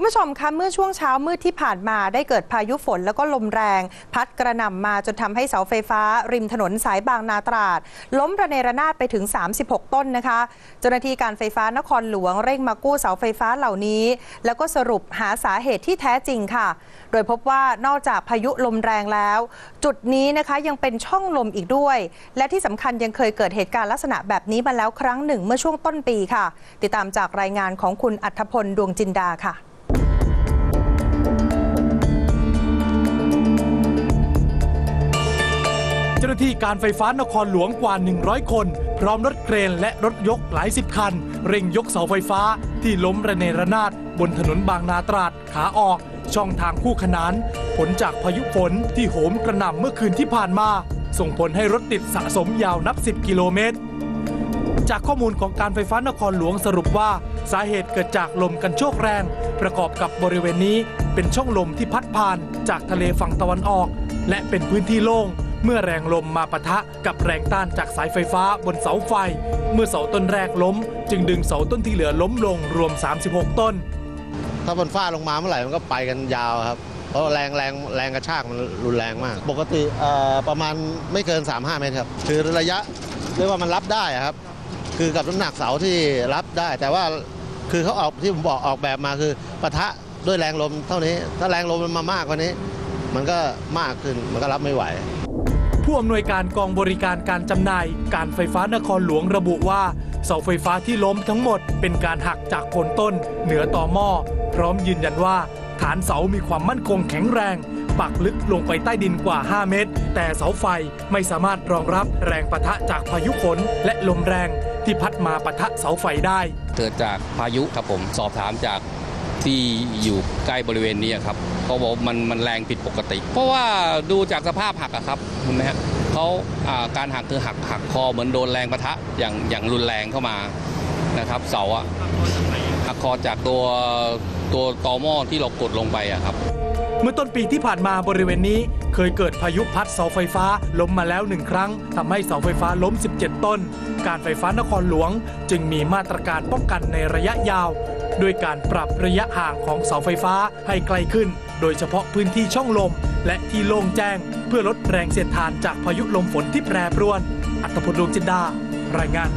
คุณผู้ชมคะเมื่อช่วงเช้ามืดที่ผ่านมาได้เกิดพายุฝนแล้วก็ลมแรง พัดกระหน่ำมาจนทำให้เสาไฟฟ้า ริมถนนสายบางนาตราด ล้มระเนระนาดไปถึง 36 ต้นนะคะ เจ้าหน้าที่การไฟฟ้านครหลวงเร่งมากู้เสาไฟฟ้าเหล่านี้ แล้วก็สรุปหาสาเหตุที่แท้จริงค่ะ โดยพบว่านอกจากพายุลมแรงแล้ว จุดนี้นะคะยังเป็นช่องลมอีกด้วย และที่สำคัญยังเคยเกิดเหตุการณ์ลักษณะแบบนี้มาแล้วครั้งหนึ่งเมื่อช่วงต้นปีค่ะ ติดตามจากรายงานของคุณอัธพลดวงจินดาค่ะาหน้าที่การไฟฟ้านครหลวงกว่า 100 คน พร้อมรถเครนและรถยกหลายสิบคัน เร่งยกเสาไฟฟ้าที่ล้มระเนระนาด บนถนนบางนาตราดขาออก ช่องทางคู่ขนาน ผลจากพายุฝนที่โหมกระหน่ำเมื่อคืนที่ผ่านมา ส่งผลให้รถติดสะสมยาวนับ 10 กิโลเมตร จากข้อมูลของการไฟฟ้านครหลวงสรุปว่าสาเหตุเกิดจากลมกันโชกแรง ประกอบกับบริเวณนี้เป็นช่องลมที่พัดผ่านจากทะเลฝั่งตะวันออก และเป็นพื้นที่โล่ง เมื่อแรงลมมาปะทะกับแรงต้านจากสายไฟฟ้าบนเสาไฟ เมื่อเสาต้นแรกล้ม จึงดึงเสาต้นที่เหลือล้มลงรวม 36 ต้น ถ้ามันฟาดลงมาเมื่อไหร่มันก็ไปกันยาวครับ เพราะแรงแรงแรงกระชากมันรุนแรงมาก ปกติประมาณไม่เกิน 3-5 เมตรครับคือระยะเรียกว่ามันรับได้ครับ คือกับน้ำหนักเสาที่รับได้ แต่ว่าคือเขาออกที่ผมบอกออกแบบมาคือปะทะด้วยแรงลมเท่านี้ ถ้าแรงลมมันมามากกว่านี้ มันก็มากขึ้นมันก็รับไม่ไหว ผู้อำนวยการกองบริการการจำหน่าย การไฟฟ้านครหลวงระบุว่า เสาไฟฟ้าที่ล้มทั้งหมดเป็นการหักจากโคนต้น เหนือต่อหม้อพร้อมยืนยันว่า ฐานเสามีความมั่นคงแข็งแรง ปักลึกลงไปใต้ดินกว่า 5 เมตร แต่เสาไฟไม่สามารถรองรับแรงปะทะจากพายุฝนและลมแรงที่พัดมาปะทะเสาไฟได้ เกิดจากพายุครับผมสอบถามจาก ที่อยู่ใกล้บริเวณนี้ครับเขาบอกมันมันแรงผิดปกติ เพราะว่าดูจากสภาพหักครับเห็นไหมฮะเขาาการหักคือหักหักคอเหมือนโดนแรงประทะอย่างอย่างรุนแรงเข้ามานะครับ เสาอะหักคอจากตัวตัวตอหม้อที่เรากดลงไปอะครับ เมื่อต้นปีที่ผ่านมาบริเวณนี้ เคยเกิดพายุพัดเสาไฟฟ้าล้มมาแล้วหนึ่งครั้งทำให้เสาไฟฟ้าล้ม 17 ต้น การไฟฟ้านครหลวง จึงมีมาตรการป้องกันในระยะยาวด้วยการปรับระยะห่างของเสาไฟฟ้าให้ไกลขึ้น โดยเฉพาะพื้นที่ช่องลม และที่โล่งแจ้ง เพื่อลดแรงเสียดทานจากพายุลมฝนที่แปรปรวน อัตพลดวงจินดา รายงาน